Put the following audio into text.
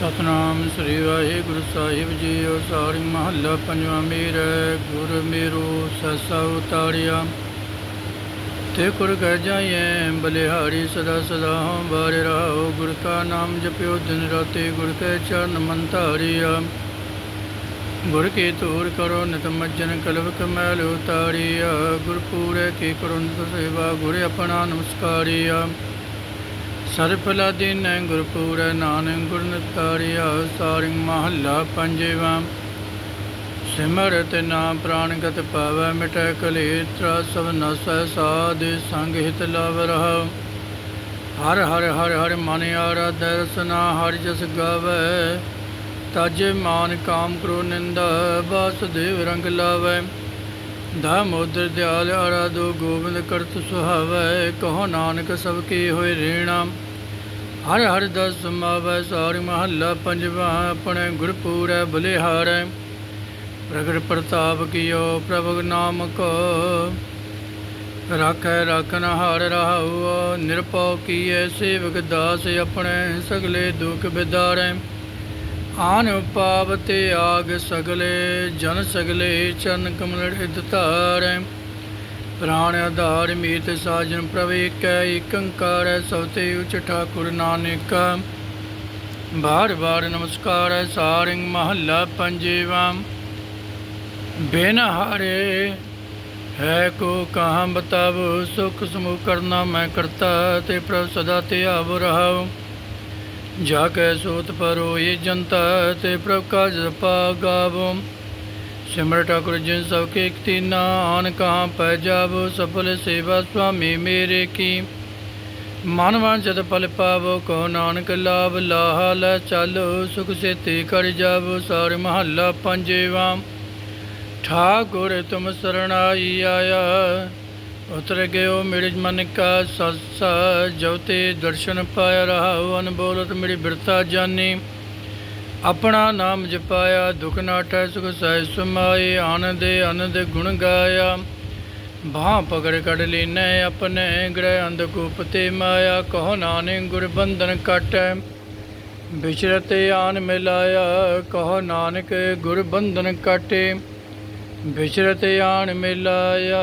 ਸਤਨਾਮ ਸ੍ਰੀ ਵਾਹਿਗੁਰੂ ਸਾਹਿਬ ਜੀ ਸਾਰੀ ਮਹੱਲਾ ਪੰਜਵਾਂ ਮੇਰਾ ਗੁਰ ਮੇਰੋ ਸਸਾ ਉਤਾਰਿਆ। ਤੇ ਕੁਰ ਕਹਿ ਜਾਈਏ ਬਲਿਹਾਰੀ ਸਦਾ ਸਦਾ ਹਉ ਬਾਰੇ ਰਹੋ ਗੁਰ ਕਾ ਨਾਮ ਜਪਿਓ, ਦਿਨ ਰਾਤੇ ਗੁਰ ਕੈ ਚਰਨ ਮਨ ਧਾਰਿਆ। ਗੁਰ ਕੇ ਤੂਰ ਕਰੋ, ਨਿਤ ਮੱਜਨ ਕਲਵ ਕਮੈਲ ਉਤਾਰਿਆ। ਗੁਰ ਪੂਰੇ ਕੀ ਕਰੋ ਸੇਵਾ ਗੁਰ ਆਪਣਾ ਨਮਸਕਾਰਿਆ। ਸਰਪਲਾ ਦਿਨ ਗੁਰਪੂਰ ਨਾਨਕ ਗੁਰ ਨਿਤਾਰਿਆ ਸਾਰਿੰਗ ਮਹੱਲਾ ਪੰਜਵਾ। ਸਿਮਰਤ ਨਾਮ ਪ੍ਰਾਣਗਤ ਪਾਵੈ ਮਿਟੈ ਕਲੇਤਰਾ, ਸਭ ਨਸੈ ਸਾਧ ਸੰਗ ਹਿਤ ਲਵ ਰਹਾ ਹਰ ਹਰ ਹਰ ਹਰ ਮਨ ਆਰਾਧੈ, ਰਸਨਾ ਹਰ ਜਸ ਗਾਵੈ। ਤਜ ਮਾਨ ਕਾਮ ਕਰੋ ਨਿੰਦਾ, ਵਾਸੁਦੇਵ ਰੰਗ ਲਾਵੈ। ਦਾਮੋਦਰ ਦਿਆਲ ਆਰਾਧੋ ਗੋਬਿੰਦ ਕਰਤ ਸੁਹਾਵੈ, ਕਹੋ ਨਾਨਕ ਸਭ ਕੀ ਹੋਏ ਰੇਣਾ। ਹਰ ਹਰ ਦਸ ਸਮਾਵੈ ਸਾਰੀ ਮਹੱਲਾ ਪੰਜਵਾ ਆਪਣੇ ਗੁਰਪੂਰੈ ਬਲਿਹਾਰੈ। ਪ੍ਰਗਟ ਪ੍ਰਤਾਪ ਕੀਓ ਪ੍ਰਭੂ ਨਾਮ ਕੋ। ਰਾਖੈ ਰਾਖਨ ਹਾਰ ਰਹਾਉ, ਨਿਰਭਉ ਕੀਏ ਸੇਵਕ ਦਾਸ ਆਪਣੇ, ਸਗਲੇ ਦੁਖ ਬਿਦਾਰੈ। ਆਨ ਉਪਾਵ ਤੇ ਆਗ ਸਗਲੇ, ਜਨ ਸਗਲੇ, ਚਰਨ ਕਮਲ ਹਿਤ ਧਾਰੈ। ਪ੍ਰਾਣ ਆਧਾਰ ਮੀਤ ਸਾਜਨ ਪ੍ਰਭ ਏਕੈ ਏਕੰਕਾਰ ਸਵਤੇ ਉਚ ਠਾਕੁਰ ਨਾਨਕ। ਬਾਰ ਬਾਰ ਨਮਸਕਾਰ ਹੈ ਸਾਰਿੰਗ ਮਹੱਲਾ ਪੰਜੇਵਾ। ਬਿਨ ਹਾਰੇ ਹੈ ਕੋ ਕਹਾਂ ਬਤਾਵ ਸੁਖ ਸਮੂਹ ਕਰਨਾ ਮੈਂ ਕਰਤਾ ਤੇ ਪ੍ਰਭ ਸਦਾ ਤੇ ਆਵ ਰਹਾਉ। ਜਾ ਕੈ ਸੋਤ ਪਰੋ ਇਹ ਜਨਤਾ ਤੇ ਪ੍ਰਭ ਕਾ ਜਪਾ ਗਾਵੋ ਸਿਮਰ ਠਾਕੁਰ ਜਿਨ ਸਭ ਕੇ ਕੀਨਾ ਆਨ ਕਹਾਂ ਪੈ ਜਾਵੋ ਸਫਲ ਸੇਵਾ ਸੁਆਮੀ ਮੇਰੇ ਕੀ ਮਨ ਵਾਂਝਤ ਫਲ ਪਾਵੋ ਕੋ ਨਾਨਕ ਲਾਭ ਲਾਹ ਲੈ ਚਾਲੋ ਸੁਖ ਸੇਤੀ ਕਰ ਜਾਵੋ ਸਾਰ ਮਹੱਲਾ ਪੰਜੇਵਾ ਠਾਕੁਰ ਤੁਮ ਸਰਣਾਈ ਆਇਆ ਉਤਰ ਗਿਓ ਮੇਰੇ ਮਨ ਕਾ ਸਸਾ, ਜੋ ਤੇ ਦਰਸ਼ਨ ਪਾਇਆ ਰਹਾਉ ਅਨਬੋਲਤ ਮੇਰੀ ਬਿਰਤਾ ਜਾਨੀ। ਆਪਣਾ ਨਾਮ ਜਪਾਇਆ, ਦੁਖ ਨਾਟੈ, ਸੁਖ ਸਹਿ ਸਮਾਏ, ਆਨੰਦ ਆਨੰਦ ਗੁਣ ਗਾਇਆ। ਬਾਹ ਪਕੜ ਕੜ ਲੈਨੈ, ਆਪਣੇ ਗ੍ਰਹਿ ਅੰਧ ਅੰਧਕੂਪ ਤੇ ਮਾਇਆ। ਕਹੋ ਨਾਨਕ ਗੁਰ ਬੰਧਨ ਕਾਟੈ ਵਿਚਰਤ ਆਨ ਮਿਲਾਇਆ, ਕਹੋ ਨਾਨਕ ਗੁਰ ਬੰਧਨ ਕਾਟੇ ਵਿਚਰਤ ਆਨ ਮਿਲਾਇਆ।